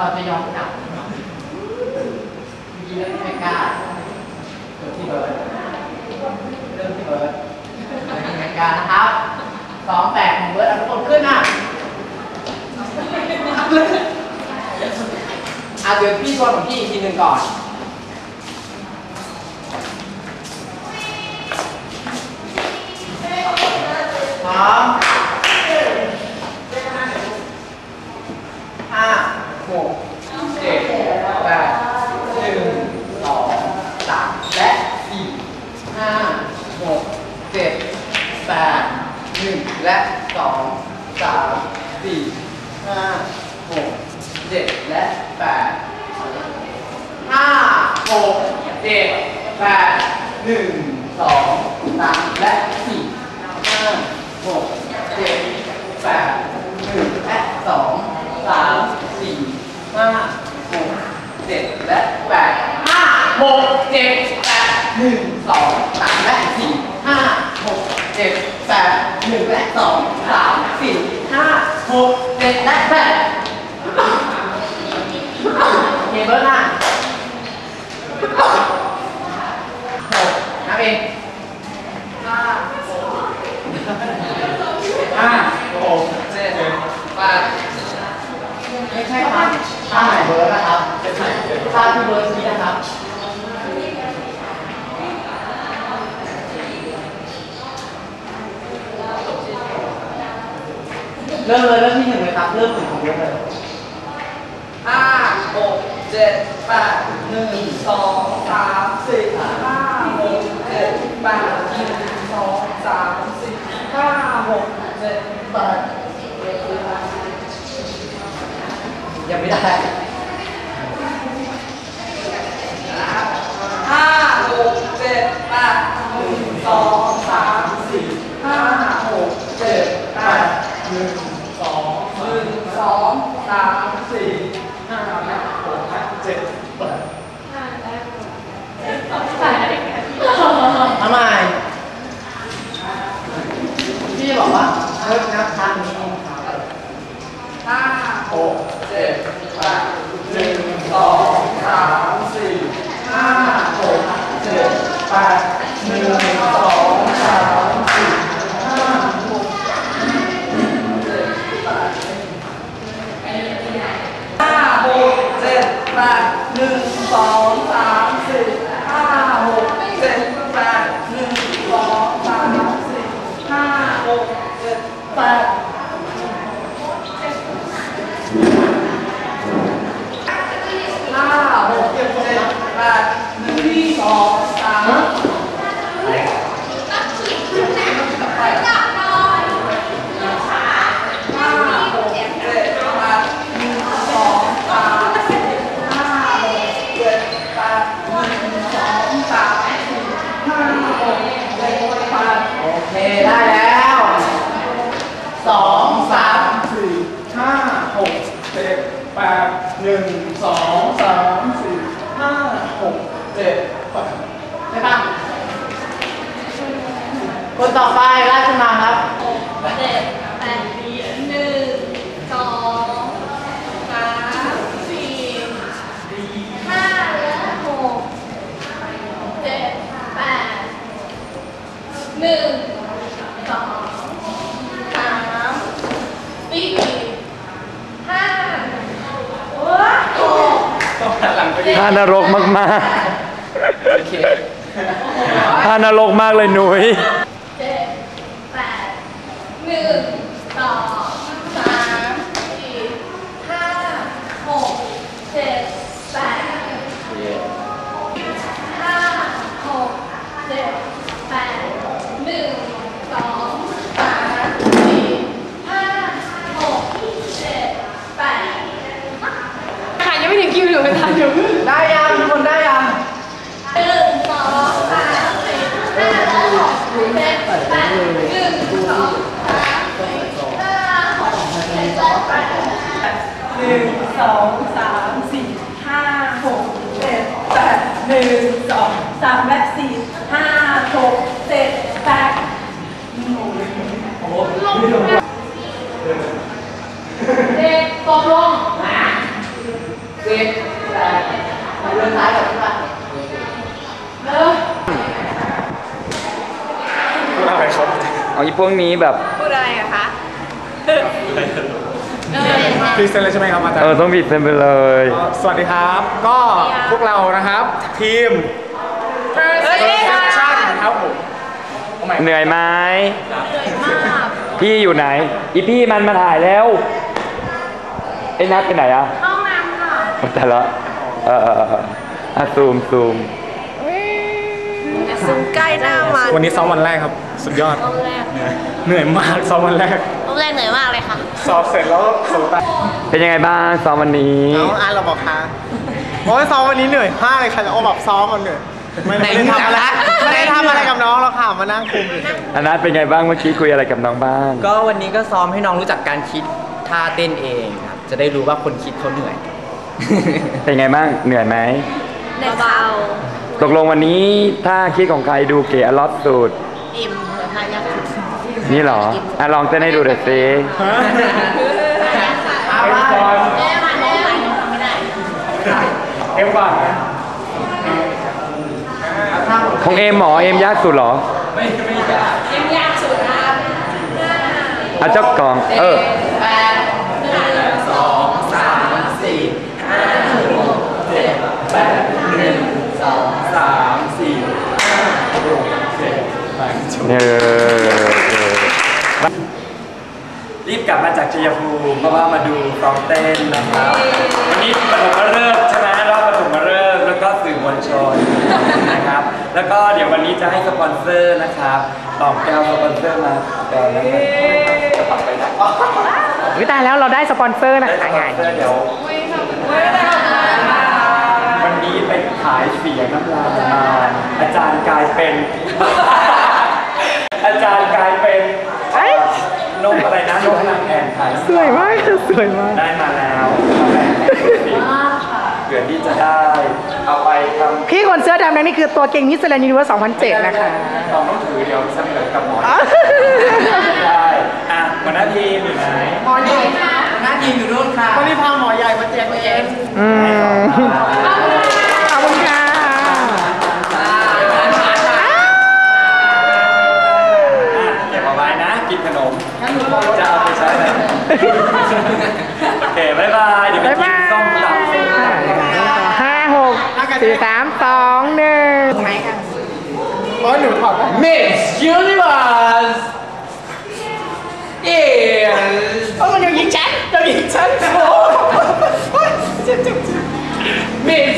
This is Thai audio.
เราจะยอมกลับยิงแล้วไม่กล้าเริ่มที่เบิร์ดเริ่มที่เบิร์ดไม่กล้านะครับสองแปดของเบิร์ดทุกคนขึ้นอะอะเดี๋ยวพี่ชวนของพี่อีกทีหนึ่งก่อนพร้อมห้าหกเจ็ดแปดหนึ่งสองสามและสี่ห้าหกเจ็ดแปดหนึ่งและสองสามสี่ห้าหกเจ็ดและแปดห้าหก เจ็ดแปดหนึ่งสองสามและสี่ห้าหกเจ็ดแปดหนึ่งและสองสามสี่ห้าหกเจ็ดและแปดห้าหกเจ็ดแปดหนึ่งสองสามและสี่ห้าหกเจ็ดแปดหนึ่งและสองสามสี่ห้าหกเจ็ดและแปดเคเบิร์ดห้าหกนับเองห้าห้าหกเจ็ดแปดไม่ใช่ครับท่าไหนเบิร์ดนะครับท่าที่เบิร์ดชี้นะครับ เริ่มเลยเริ่มที่หนึ่งเลยครับ เริ่มถึงของเบิร์ดเลยห้าหกเจ็ดแปดหนึ่งสองสามสี่ห้าหกเจ็ดแปดหนึ่งสองสามสี่ห้าหกเจ็ดแปดยังไม่ได้ห้าหกเจ็ดแปดหนึ่งสองสามสี่ห้าหกเจ็ดแปดหนึ่งสองหนึ่งสองสามสี่ห้าหกเจ็ดแปด ทำไมพี่จะบอกว่าเลิกนับครั้งนี้ครับ ห้าหกเจ็ดแปดหนึ่งสองสามสี่ห้าหกเจ็ดแปดหนึ่งสองสามสี่ห้าหกเจ็ดแปดห้าหกเจ็ดแปดหนึ่งสองสามสี่ห้าหกเจ็ดแปดหนึ่งสองสามสี่ห้าหกเจ็ดแปด ห้าหกเจ็ดแปดหนึ่งสองสามห้าหกเจ็ดแปดหนึ่งสองสามสี่ห้าหกเจ็ดแปดหนึ่งสองสามสี่ห้าหกเจ็ดแปด โอเค ได้แล้วสองสามสี่ห้าหกเจ็ดแปดหนึ่งสองสามสี่ห้าหกเจ็ดแปดใช่ปะคนต่อไปราชมาครับเจ็ดแปดหนึ่งสองสามสี่ห้าและหกเจ็ดแปดหนึ่ง สองสามสี่ห้าหกต้องหันหลังไปท่านรกมากโอเค ๆท่านรกมากเลยหนุย เจ็ดแปดหนึ่งสองสามสี่ห้าหกเจ็ดแปดห้าหกเจ็ดแปดหนึ่งสองสามสี่ห้าหกเจ็ดแปด ค่ะยังไม่ถึงคิวหนูเลยค่ะเดี๋ยว ได้ยังทุกคนได้ยัง หนึ่งสองสามสี่ห้าหกเจ็ดแปดหนึ่งสองสามสี่ห้าหกเจ็ดแปด หนึ่ง สองสามสี่ห้าหกเจ็ดแปดหนึ่งสองสามและสี่ห้าหกเจ็ดแปดเด็กตกลงสิบแปดเดินซ้ายกับที่ว่าอะไรครับเอาอีพวกนี้แบบพูดอะไรอะคะ พรีเซนต์เลยใช่ไหมครับอาจารเออย์ต้องบิดเป็นไปเลย สวัสดีครับ ก็พวกเรานะครับ ทีม Perception ครับผมเหนื่อยไหมพี่อยู่ไหน อีพี่มันมาถ่ายแล้วไอ้นัดไปไหนอะห้องน้ำค่ะแต่ละเออเออเอออะซูมซูมซูมใกล้หน้ามันวันนี้ซ้อมวันแรกครับ สุดยอดห้องแรกเหนื่อยมากซ้อมวันแรกห้องแรกเหนื่อยมากเลยค่ะ สอบเสร็จแล้วสูตาเป็นยังไงบ้างซ้อมวันนี้น้องอันเราบอกค่ะโอ้ยซ้อมวันนี้เหนื่อยมากเลยค่ะแล้วก็แบบซ้อมมันเหนื่อยไม่ไม่ได้ทำอะไรไม่ได้ทำอะไรกับน้องหรอกค่ะมานั่งคุมอยู่อันนัดเป็นไงบ้างเมื่อกี้คุยอะไรกับน้องบ้าง ก็วันนี้ก็ซ้อมให้น้องรู้จักการคิดท่าเต้นเองครับจะได้รู้ว่าคนคิดเขาเหนื่อย เป็นไงบ้างเหนื่อยไหมเบาตกลงวันนี้ถ้าคิดของใครดูเก๋อลอตสุดๆอิ่มเหมือนทายาท นี่เหรออะลองเต้นให้ดูหน่อยสิเอาไปแม่มาน้องไหนน้องทำไม่ได้เอ็มก่อนของเอ็มหมอเอ็มยากสุดเหรอยังยากสุดนะอะเจ้ากล่อง เออ แปดหนึ่งสองสามสี่ห้าหกเจ็ดแปดหนึ่งสองสามสี่ห้าหกเจ็ดแปด เออ รีบกลับมาจากชัยภูมิ เพราะว่ามาดูซ้อมเต้นนะครับวันนี้ปฐมฤกษ์ใช่ไหมรอบปฐมฤกษ์แล้วก็สื่อมวลชนนะครับ แล้วก็เดี๋ยววันนี้จะให้สปอนเซอร์นะครับตอบแก้วสปอนเซอร์มาตอนนั้นจะปักไปนะวิตายแล้วเราได้สปอนเซอร์นะได้สปอนเซอร์เดี๋ยว วันนี้ไปขายเสียงน้ำลายมาอาจารย์กลายเป็น อาจารย์กลายเป็น นกอะไรนะนกนางแอ่นขายสวยมากสวยมาก ได้มาแล้วเผื่อที่จะได้ เอาไปทำพี่คนเสื้อดำนั่นนี่คือตัวเก่งมิสแลนด์ยูนิเวอร์2007 นะคะลองต้องถือเดี๋ยวเสนอกับหมอได้อะหัวหน้าทีมอยู่ไหนหมอใหญ่หน้าทีมอยู่นู่นค่ะวันนี้พาหมอใหญ่มาแจกเองอืม กสี่สามสองหนึ่งโอ้ยหนูถอดได้ Miss Universe yes โอ้ยมันยังยิงฉันยังยิงฉันโอ้ยเจ็บเจ็บเจ็บ Miss